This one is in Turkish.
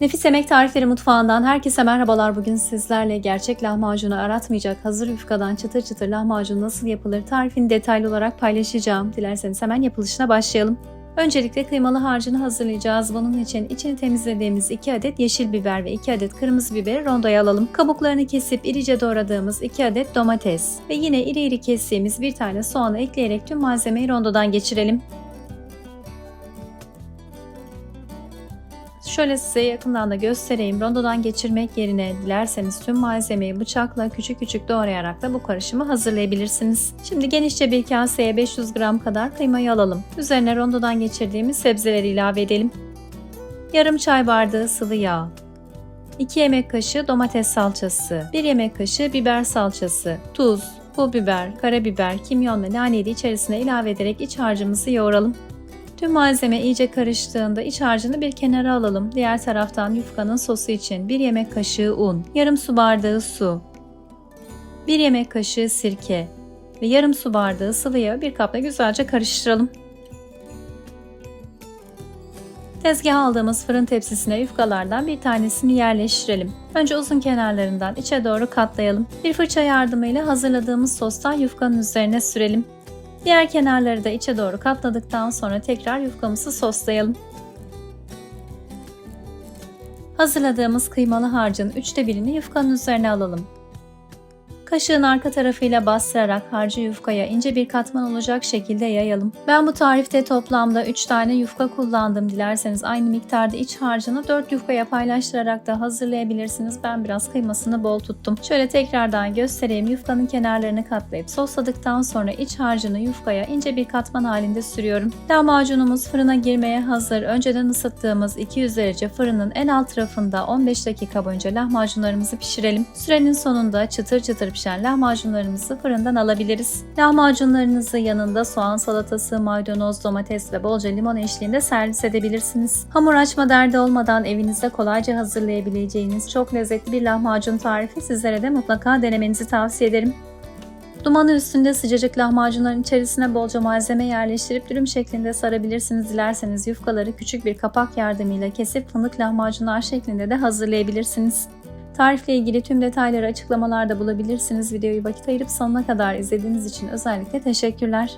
Nefis Yemek Tarifleri Mutfağı'ndan herkese merhabalar. Bugün sizlerle gerçek lahmacunu aratmayacak hazır yufkadan çıtır çıtır lahmacun nasıl yapılır tarifini detaylı olarak paylaşacağım. Dilerseniz hemen yapılışına başlayalım. Öncelikle kıymalı harcını hazırlayacağız. Bunun için içini temizlediğimiz 2 adet yeşil biber ve 2 adet kırmızı biberi rondoya alalım. Kabuklarını kesip irice doğradığımız 2 adet domates ve yine iri iri kestiğimiz bir tane soğanı ekleyerek tüm malzemeyi rondodan geçirelim. Şöyle size yakından da göstereyim. Rondodan geçirmek yerine dilerseniz tüm malzemeyi bıçakla küçük küçük doğrayarak da bu karışımı hazırlayabilirsiniz. Şimdi genişçe bir kaseye 500 gram kadar kıymayı alalım. Üzerine rondodan geçirdiğimiz sebzeleri ilave edelim. Yarım çay bardağı sıvı yağ, 2 yemek kaşığı domates salçası, 1 yemek kaşığı biber salçası, tuz, pul biber, karabiber, kimyon ve naneyi içerisine ilave ederek iç harcımızı yoğuralım. Tüm malzeme iyice karıştığında iç harcını bir kenara alalım. Diğer taraftan yufkanın sosu için 1 yemek kaşığı un, yarım su bardağı su, 1 yemek kaşığı sirke ve yarım su bardağı sıvı yağı bir kapla güzelce karıştıralım. Tezgaha aldığımız fırın tepsisine yufkalardan bir tanesini yerleştirelim. Önce uzun kenarlarından içe doğru katlayalım. Bir fırça yardımıyla hazırladığımız sostan yufkanın üzerine sürelim. Diğer kenarları da içe doğru katladıktan sonra tekrar yufkamızı soslayalım. Hazırladığımız kıymalı harcın üçte birini yufkanın üzerine alalım. Kaşığın arka tarafıyla bastırarak harcı yufkaya ince bir katman olacak şekilde yayalım. Ben bu tarifte toplamda 3 tane yufka kullandım. Dilerseniz aynı miktarda iç harcını 4 yufkaya paylaştırarak da hazırlayabilirsiniz. Ben biraz kıymasını bol tuttum. Şöyle tekrardan göstereyim. Yufkanın kenarlarını katlayıp sosladıktan sonra iç harcını yufkaya ince bir katman halinde sürüyorum. Lahmacunumuz fırına girmeye hazır. Önceden ısıttığımız 200 derece fırının en alt tarafında 15 dakika boyunca lahmacunlarımızı pişirelim. Sürenin sonunda çıtır çıtır pişen lahmacunlarımızı fırından alabiliriz. Lahmacunlarınızı yanında soğan salatası, maydanoz, domates ve bolca limon eşliğinde servis edebilirsiniz. Hamur açma derdi olmadan evinizde kolayca hazırlayabileceğiniz çok lezzetli bir lahmacun tarifi sizlere de mutlaka denemenizi tavsiye ederim. Dumanı üstünde sıcacık lahmacunların içerisine bolca malzeme yerleştirip dürüm şeklinde sarabilirsiniz. Dilerseniz yufkaları küçük bir kapak yardımıyla kesip fındık lahmacunlar şeklinde de hazırlayabilirsiniz. Tarifle ilgili tüm detayları açıklamalarda bulabilirsiniz. Videoyu vakit ayırıp sonuna kadar izlediğiniz için özellikle teşekkürler.